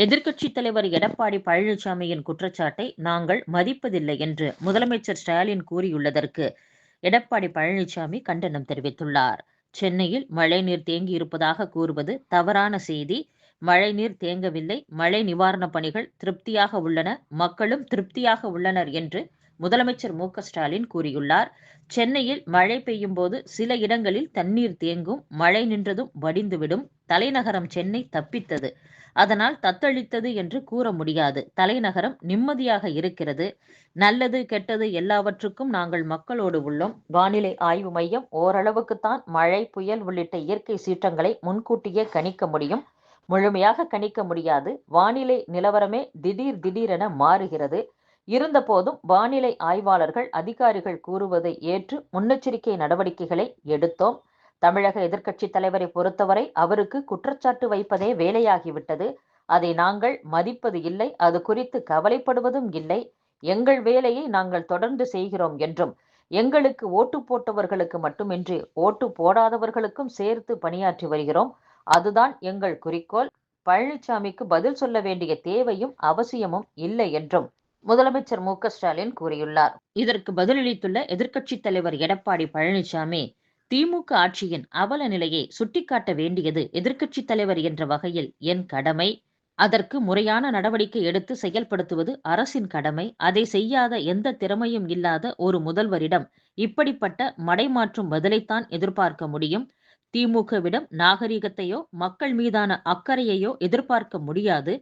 எதிர்க்கட்சித் தலைவர் எடப்பாடி பழனிசாமியின் குற்றச்சாட்டை நாங்கள் மதிப்பதில்லை என்று முதலமைச்சர் ஸ்டாலின் கூறியுள்ளதற்கு எடப்பாடி பழனிசாமி கண்டனம் தெரிவித்துள்ளார். சென்னையில் மழைநீர் தேங்கியிருப்பதாக கூறுவது தவறான செய்தி. மழைநீர் தேங்கவில்லை. மழை நிவாரணப் பணிகள் திருப்தியாக உள்ளன. மக்களும் திருப்தியாக உள்ளனர் என்று முதலமைச்சர் மு ஸ்டாலின் கூறியுள்ளார். சென்னையில் மழை பெய்யும் போது சில இடங்களில் தண்ணீர் தேங்கும் மழை நின்றதும் வடிந்துவிடும். தலைநகரம் சென்னை தப்பித்தது. அதனால் தத்தளித்தது என்று கூற முடியாது. தலைநகரம் நிம்மதியாக இருக்கிறது. நல்லது கெட்டது எல்லாவற்றுக்கும் நாங்கள் மக்களோடு உள்ளோம். வானிலை ஆய்வு மையம் ஓரளவுக்குத்தான் மழை புயல் உள்ளிட்ட இயற்கை சீற்றங்களை முன்கூட்டியே கணிக்க முடியும். முழுமையாக கணிக்க முடியாது. வானிலை நிலவரமே திடீர் திடீரென மாறுகிறது. இருந்தபோதும் வானிலை ஆய்வாளர்கள் அதிகாரிகள் கூறுவதை ஏற்று முன்னெச்சரிக்கை நடவடிக்கைகளை எடுத்தோம். தமிழக எதிர்க்கட்சி தலைவரை பொறுத்தவரை அவருக்கு குற்றச்சாட்டு வைப்பதே வேலையாகிவிட்டது. அதை நாங்கள் மதிப்பது இல்லை அது குறித்து கவலைப்படுவதும் இல்லை. எங்கள் வேலையை நாங்கள் தொடர்ந்து செய்கிறோம் என்றும் எங்களுக்கு ஓட்டு போட்டவர்களுக்கு மட்டுமின்றி ஓட்டு போடாதவர்களுக்கும் சேர்த்து பணியாற்றி வருகிறோம். அதுதான் எங்கள் குறிக்கோள். பழனிசாமிக்கு பதில் சொல்ல வேண்டிய தேவையும் அவசியமும் இல்லை என்றும் முதலமைச்சர் மு ஸ்டாலின் கூறியுள்ளார். இதற்கு பதிலளித்துள்ள எதிர்க்கட்சித் தலைவர் எடப்பாடி பழனிசாமி திமுக ஆட்சியின் அவல நிலையை சுட்டிக்காட்ட வேண்டியது எதிர்க்கட்சித் தலைவர் என்ற வகையில் என் கடமை. அதற்கு முறையான நடவடிக்கை எடுத்து செயல்படுத்துவது அரசின் கடமை. அதை செய்யாத எந்த திறமையும் இல்லாத ஒரு முதல்வரிடம் இப்படிப்பட்ட மடைமாற்றும் பதிலைத்தான் எதிர்பார்க்க முடியும். திமுகவிடம் நாகரிகத்தையோ மக்கள் மீதான அக்கறையையோ எதிர்பார்க்க முடியாது.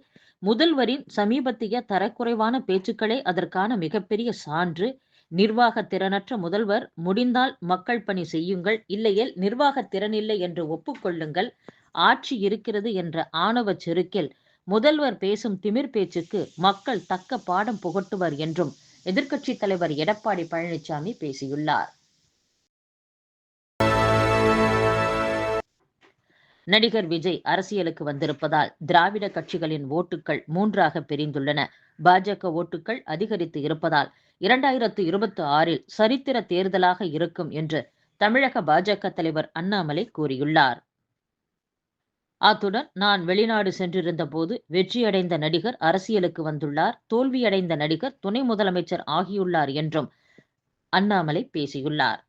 முதல்வரின் சமீபத்திய தரக்குறைவான பேச்சுக்களே அதற்கான மிகப்பெரிய சான்று. நிர்வாக திறனற்ற முதல்வர் முடிந்தால் மக்கள் பணி செய்யுங்கள் இல்லையேல் நிர்வாக திறனில்லை என்று ஒப்புக்கொள்ளுங்கள் ஆட்சி இருக்கிறது என்ற ஆணவ செருக்கில் முதல்வர் பேசும் திமிர் பேச்சுக்கு மக்கள் தக்க பாடம் புகட்டுவர் என்றும் எதிர்க்கட்சித் தலைவர் எடப்பாடி பழனிசாமி பேசியுள்ளார். நடிகர் விஜய் அரசியலுக்கு வந்திருப்பதால் திராவிட கட்சிகளின் ஓட்டுகள் மூன்றாக பிரிந்துள்ளன. பாஜக ஓட்டுகள் அதிகரித்து இருப்பதால் இரண்டாயிரத்து இருபத்தி ஆறில் சரித்திர தேர்தலாக இருக்கும் என்று தமிழக பாஜக தலைவர் அண்ணாமலை கூறியுள்ளார். அத்துடன் நான் வெளிநாடு சென்றிருந்த போது வெற்றியடைந்த நடிகர் அரசியலுக்கு வந்துள்ளார். தோல்வியடைந்த நடிகர் துணை முதலமைச்சர் ஆகியுள்ளார் என்றும் அண்ணாமலை பேசியுள்ளார்.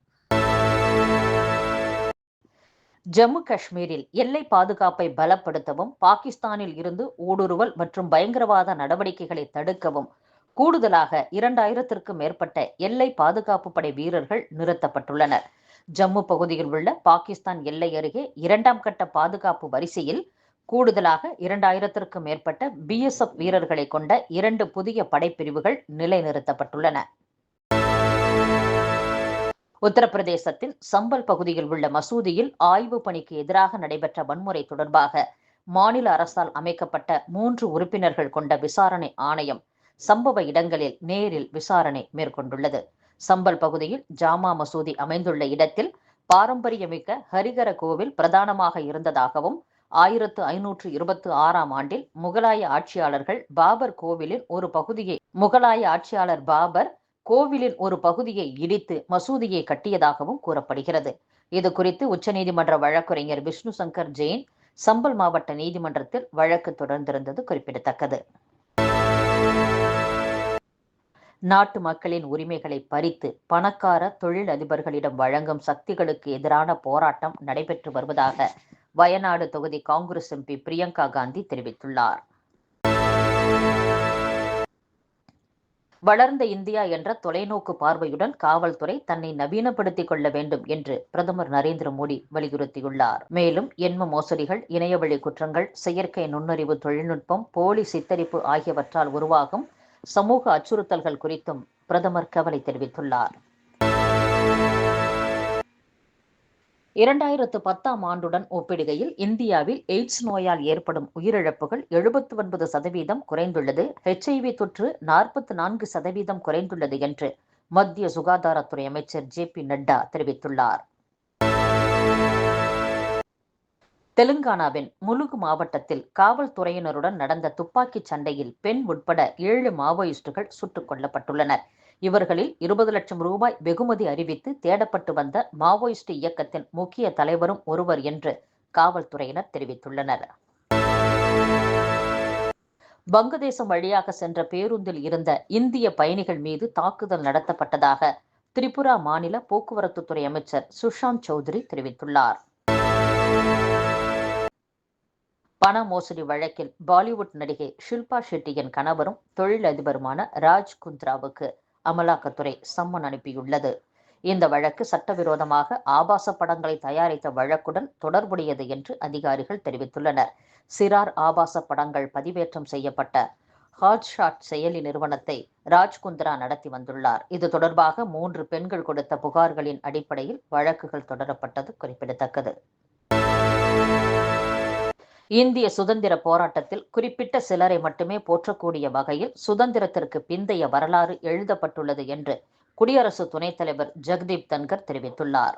ஜம்மு காஷ்மீரில் எல்லை பாதுகாப்பை பலப்படுத்தவும் பாகிஸ்தானில் இருந்து ஊடுருவல் மற்றும் பயங்கரவாத நடவடிக்கைகளை தடுக்கவும் கூடுதலாக இரண்டாயிரத்திற்கும் மேற்பட்ட எல்லை பாதுகாப்பு படை வீரர்கள் நிறுத்தப்பட்டுள்ளனர். ஜம்மு பகுதியில் உள்ள பாகிஸ்தான் எல்லை அருகே இரண்டாம் கட்ட பாதுகாப்பு வரிசையில் கூடுதலாக இரண்டாயிரத்திற்கும் மேற்பட்ட பிஎஸ்எஃப் வீரர்களை கொண்ட இரண்டு புதிய படைப்பிரிவுகள் நிலைநிறுத்தப்பட்டுள்ளன. உத்தரப்பிரதேசத்தின் சம்பல் பகுதியில் உள்ள மசூதியில் ஆய்வு பணிக்கு எதிராக நடைபெற்ற வன்முறை தொடர்பாக மாநில அரசால் அமைக்கப்பட்ட மூன்று உறுப்பினர்கள் கொண்ட விசாரணை ஆணையம் சம்பவ இடங்களில் நேரில் விசாரணை மேற்கொண்டுள்ளது. சம்பல் பகுதியில் ஜாமா மசூதி அமைந்துள்ள இடத்தில் பாரம்பரியமிக்க ஹரிகர கோவில் பிரதானமாக இருந்ததாகவும் ஆயிரத்து ஐநூற்று இருபத்தி ஆறாம் ஆண்டில் முகலாய ஆட்சியாளர்கள் பாபர் கோவிலின் ஒரு பகுதியை முகலாய ஆட்சியாளர் பாபர் கோவிலின் ஒரு பகுதியை இடித்து மசூதியை கட்டியதாகவும் கூறப்படுகிறது. இது குறித்து உச்சநீதிமன்ற வழக்குரைஞர் விஷ்ணு சங்கர் ஜெயின் சம்பல் மாவட்ட நீதிமன்றத்தில் வழக்கு தொடர்ந்திருந்தது குறிப்பிடத்தக்கது. நாட்டு மக்களின் உரிமைகளை பறித்து பணக்கார தொழில் அதிபர்களிடம் வழங்கும் சக்திகளுக்கு எதிரான போராட்டம் நடைபெற்று வருவதாக வயநாடு தொகுதி காங்கிரஸ் எம்பி பிரியங்கா காந்தி தெரிவித்துள்ளார். வளர்ந்த இந்தியா என்ற தொலைநோக்கு பார்வையுடன் காவல்துறை தன்னை நவீனப்படுத்திக் கொள்ள வேண்டும் என்று பிரதமர் நரேந்திர மோடி வலியுறுத்தியுள்ளார். மேலும் எண்ம மோசடிகள் இணையவழி குற்றங்கள் செயற்கை நுண்ணறிவு தொழில்நுட்பம் போலி சித்தரிப்பு ஆகியவற்றால் உருவாகும் சமூக அச்சுறுத்தல்கள் குறித்தும் பிரதமர் கவலை தெரிவித்துள்ளார். இரண்டாயிரத்து பத்தாம் ஆண்டுடன் ஒப்பிடுகையில் இந்தியாவில் எய்ட்ஸ் நோயால் ஏற்படும் உயிரிழப்புகள் எழுபத்தி ஒன்பது சதவீதம் குறைந்துள்ளது. ஹெச்ஐவி தொற்று நாற்பத்தி நான்கு சதவீதம் குறைந்துள்ளது என்று மத்திய சுகாதாரத்துறை அமைச்சர் ஜே பி நட்டா தெரிவித்துள்ளார். தெலுங்கானாவின் முலுகு மாவட்டத்தில் காவல்துறையினருடன் நடந்த துப்பாக்கிச் சண்டையில் பெண் உட்பட ஏழு மாவோயிஸ்டுகள் சுட்டுக் கொல்லப்பட்டுள்ளனர். இவர்களில் இருபது லட்சம் ரூபாய் வெகுமதி அறிவித்து தேடப்பட்டு வந்த மாவோயிஸ்ட் இயக்கத்தின் முக்கிய தலைவரும் ஒருவர் என்று காவல்துறையினர் தெரிவித்துள்ளனர். வங்கதேசம் வழியாக சென்ற பேருந்தில் இருந்த இந்திய பயணிகள் மீது தாக்குதல் நடத்தப்பட்டதாக திரிபுரா மாநில போக்குவரத்துத்துறை அமைச்சர் சுஷாந்த் சௌத்ரி தெரிவித்துள்ளார். பண மோசடி வழக்கில் பாலிவுட் நடிகை ஷில்பா ஷெட்டியின் கணவரும் தொழிலதிபருமான ராஜ் குந்த்ராவுக்கு அமலாக்கத்துறை சம்மன் அனுப்பியுள்ளது. இந்த வழக்கு சட்டவிரோதமாக ஆபாச படங்களை தயாரித்த வழக்குடன் தொடர்புடையது என்று அதிகாரிகள் தெரிவித்துள்ளனர். சிறார் ஆபாச படங்கள் பதிவேற்றம் செய்யப்பட்ட ஹாட்ஷாட் செயலி நிறுவனத்தை ராஜ்குந்திரா நடத்தி வந்துள்ளார். இது தொடர்பாக மூன்று பெண்கள் கொடுத்த புகார்களின் அடிப்படையில் வழக்குகள் தொடரப்பட்டது குறிப்பிடத்தக்கது. இந்திய சுதந்திர போராட்டத்தில் குறிப்பிட்ட சிலரை மட்டுமே போற்றக்கூடிய வகையில் சுதந்திரத்திற்கு பிந்தைய வரலாறு எழுதப்பட்டுள்ளது என்று குடியரசு துணைத் தலைவர் ஜெகதீப் தன்கர் தெரிவித்துள்ளார்.